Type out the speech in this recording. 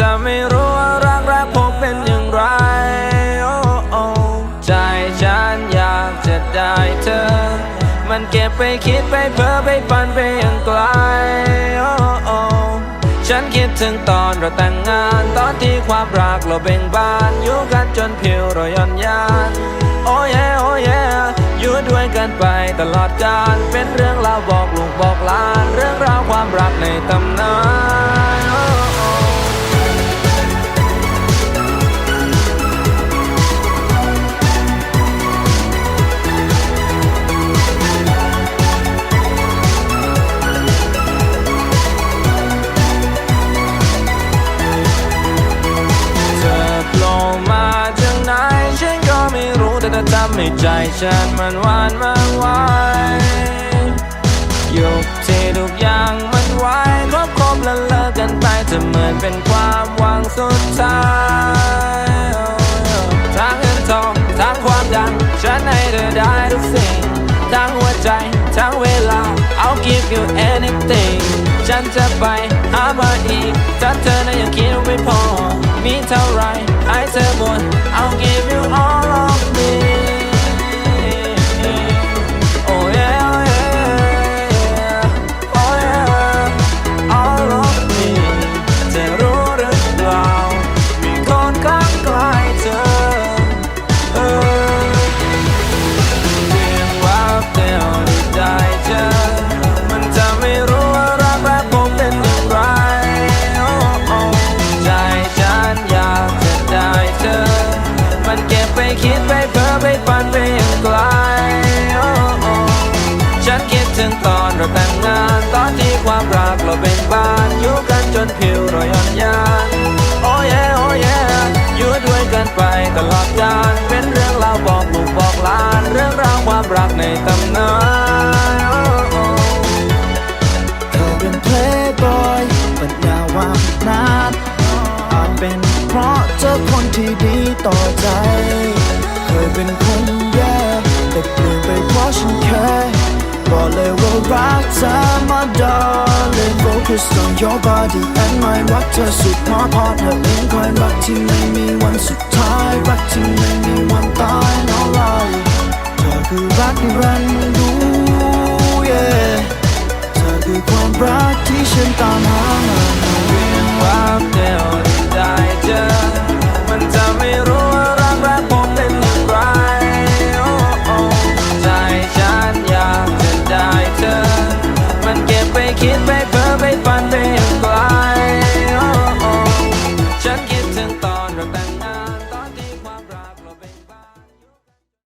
จะไม่รู้ว่ารักแรกพบเป็นอย่างไรโอ้โอ้ใจฉันอยากจะได้เธอ มันเก็บไปคิดไปเพ้อไปฝันไปอย่างไกลโอ้โอ้ฉันคิดถึงตอนเราแต่งงาน ตอนที่ความรักเราเบ่งบานอยู่กันจนผิวเราย่อนยานโอ้ยโอ้ยอยู่ด้วยกันไปตลอดกาลเป็นเรื่องราวบอกลูกบอกหลาน เรื่องราวความรักในตำนาน ให้ใจฉันมันหวานมากไวยุคที่ทุกอย่างมันไวครบครบแล้วเลิกกันไปเธอเหมือนเป็นความหวังสุดท้ายทั้งเงินทองทั้งความดัง ฉันให้เธอได้ทุกสิ่ง ทั้งหัวใจ ทั้งเวลา I'll give you anything ฉันจะไปหามาอีกถ้าเธอนั้นยังคิดไม่พอ มีเท่าไรให้เธอหมด ฝันไปอย่างไกลฉันคิดถึงตอนเราแต่งงาน ตอนที่ความรักเราเป็นบ้าน อยู่กันจนผิวเราย่อนยานโอ้ยโอ้ยอยู่ด้วยกันไปตลอดกาลเป็นเรื่องราวบอกลูกบอกหลาน เรื่องราวความรักในตำนานโอ้โอ้เป็น playboy but now I'm not อาจเป็นเพราะเจอคนที่ดีต่อใจ เคยเป็นคนแย่แต่เปลี่ยนไปเพราะฉันแค่บอกเลยว่ารักเธอมา darling focus on your body and mind รักเธอสุดมอพอเธอเองคอยรักที่ไม่มีวันสุดท้ายรักที่